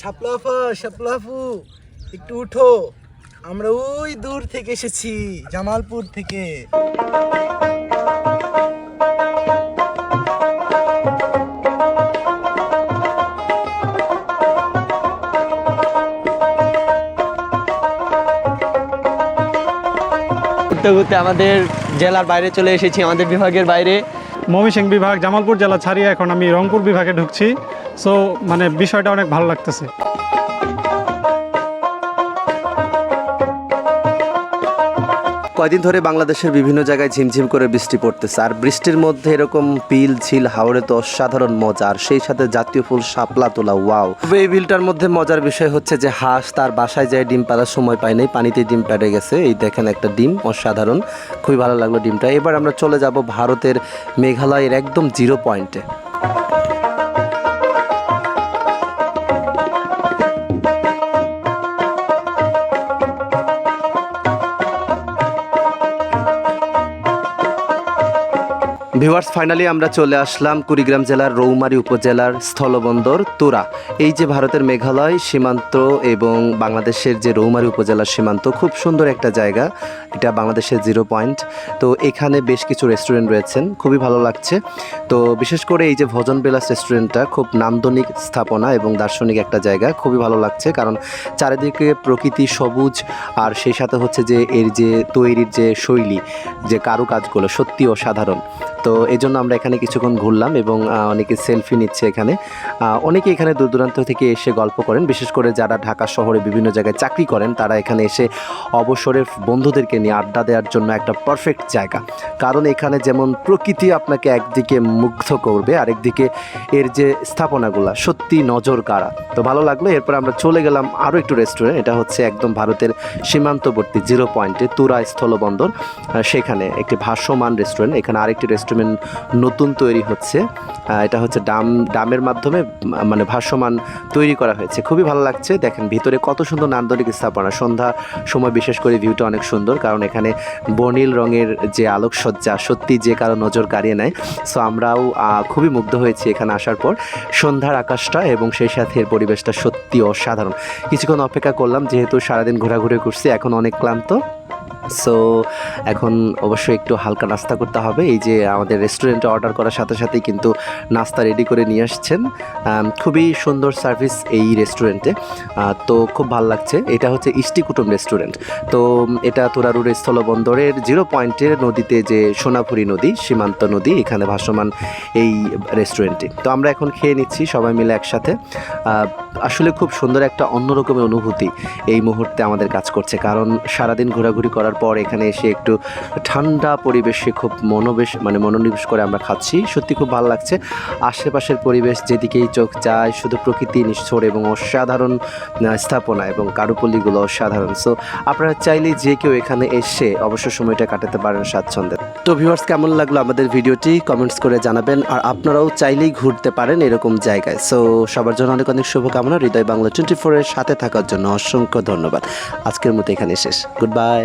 শাপলাফা শাপলাফু একটু উঠো। আমরা ওই দূর থেকে এসেছি, জামালপুর থেকে। ঘুরতে ঘুরতে আমাদের জেলার বাইরে চলে এসেছি, আমাদের বিভাগের বাইরে। ময়মনসিংহ বিভাগ, জামালপুর জেলা ছাড়িয়ে এখন আমি রংপুর বিভাগে ঢুকছি। সো মানে বিষয়টা অনেক ভালো লাগতেছে। কয়দিন ধরে বাংলাদেশের বিভিন্ন জায়গায় ঝিমঝিম করে বৃষ্টি পড়তেছে। আর বৃষ্টির মধ্যে এরকম পিল, ঝিল হাওড়ে তো অসাধারণ মজা। আর সেই সাথে জাতীয় ফুল, শাপলা তোলা, ওয়াও। তবে এই বিলটার মধ্যে মজার বিষয় হচ্ছে যে হাঁস তার বাসায় যায়, ডিম পাড়ার সময় পায় নাই। পানিতে ডিম পেড়ে গেছে। এই দেখেন একটা ডিম, অসাধারণ। খুবই ভালো লাগল ডিমটা। এবার আমরা চলে যাব ভারতের মেঘালয়ের একদম জিরো পয়েন্টে। ভিউয়ার্স ফাইনালি আমরা চলে আসলাম কুড়িগ্রাম জেলার রৌমারী উপজেলার স্থলবন্দর তুরা। এই যে ভারতের মেঘালয় সীমান্ত এবং বাংলাদেশের যে রৌমারী উপজেলার সীমান্ত, খুব সুন্দর একটা জায়গা। এটা বাংলাদেশের জিরো পয়েন্ট তো এখানে বেশ কিছু রেস্টুরেন্ট রয়েছেন, খুবই ভালো লাগছে। তো বিশেষ করে এই যে ভজন বিলাস রেস্টুরেন্টটা খুব নান্দনিক স্থাপনা এবং দার্শনিক একটা জায়গা, খুবই ভালো লাগছে। কারণ চারিদিকে প্রকৃতি সবুজ, আর সেই সাথে হচ্ছে যে এর যে তৈরির যে শৈলী, যে কারুকাজগুলো সত্যি অসাধারণ। তো এই জন্য আমরা এখানে কিছুক্ষণ ঘুরলাম এবং অনেকে সেলফি নিচ্ছে এখানে। অনেকে এখানে দূর দূরান্ত থেকে এসে গল্প করেন। বিশেষ করে যারা ঢাকা শহরে বিভিন্ন জায়গায় চাকরি করেন, তারা এখানে এসে অবসরের বন্ধুদেরকে নিয়ে আড্ডা দেওয়ার জন্য একটা পারফেক্ট জায়গা। কারণ এখানে যেমন প্রকৃতি আপনাকে একদিকে মুগ্ধ করবে, আরেকদিকে এর যে স্থাপনাগুলো, সত্যি নজর কাড়া। তো ভালো লাগল। এরপর আমরা চলে গেলাম আরও একটু রেস্টুরেন্ট এটা হচ্ছে একদম ভারতের সীমান্তবর্তী জিরো পয়েন্টে তুরা স্থলবন্দর। সেখানে একটি ভাসমান রেস্টুরেন্ট এখানে আরেকটি রেস্টুরেন্ট নতুন তৈরি হচ্ছে। এটা হচ্ছে ডাম, ডামের মাধ্যমে মানে ভাসমান তৈরি করা হয়েছে। খুবই ভালো লাগছে। দেখেন ভিতরে কত সুন্দর নান্দনিক স্থাপনা। সন্ধ্যা সময় বিশেষ করে ভিউটা অনেক সুন্দর, কারণ এখানে বনিল রঙের যে আলোকসজ্জা সত্যি যে কারও নজর কাড়িয়ে নেয়। সো আমরাও খুবই মুগ্ধ হয়েছি এখানে আসার পর। সন্ধ্যার আকাশটা এবং সেই সাথে এর পরিবেশটা সত্যি অসাধারণ। কিছুক্ষণ অপেক্ষা করলাম, যেহেতু সারাদিন ঘোরাঘুরি করছি, এখন অনেক ক্লান্ত। সো এখন অবশ্যই একটু হালকা নাস্তা করতে হবে। এই যে আমাদের রেস্টুরেন্টে অর্ডার করার সাথে সাথেই কিন্তু নাস্তা রেডি করে নিয়ে আসছেন। খুবই সুন্দর সার্ভিস এই রেস্টুরেন্টে তো খুব ভালো লাগছে। এটা হচ্ছে ইষ্টি কুটুম রেস্টুরেন্ট তো এটা তোরারুর স্থলবন্দরের জিরো পয়েন্টের নদীতে যে সোনাপুরি নদী, সীমান্ত নদী, এখানে ভাসমান এই রেস্টুরেন্টে তো আমরা এখন খেয়ে নিচ্ছি সবাই মিলে একসাথে। আসলে খুব সুন্দর একটা অন্যরকমের অনুভূতি এই মুহূর্তে আমাদের কাজ করছে। কারণ সারাদিন ঘোরাঘুরি করার পর এখানে এসে একটু ঠান্ডা পরিবেশে খুব মনোবেশ মানে মনোনিবেশ করে আমরা খাচ্ছি। সত্যি খুব ভালো লাগছে। আশেপাশের পরিবেশ যেদিকেই চোখ যায়, শুধু প্রকৃতি নিষ্ঠুর এবং অসাধারণ স্থাপনা এবং কারুপল্লিগুলো অসাধারণ। সো আপনারা চাইলে যে কেউ এখানে এসে অবসর সময়টা কাটাতে পারেন স্বাচ্ছন্দ্যে। তো ভিউয়ার্স কেমন লাগল আমাদের ভিডিওটি? কমেন্টস করে জানাবেন, আর আপনারাও চাইলেই ঘুরতে পারেন এরকম জায়গায়। সো সবার জন্য অনেক অনেক শুভকামনা। হৃদয় বাংলা টোয়েন্টি ফোরের সাথে থাকার জন্য অসংখ্য ধন্যবাদ। আজকের মতো এখানে শেষ। Good bye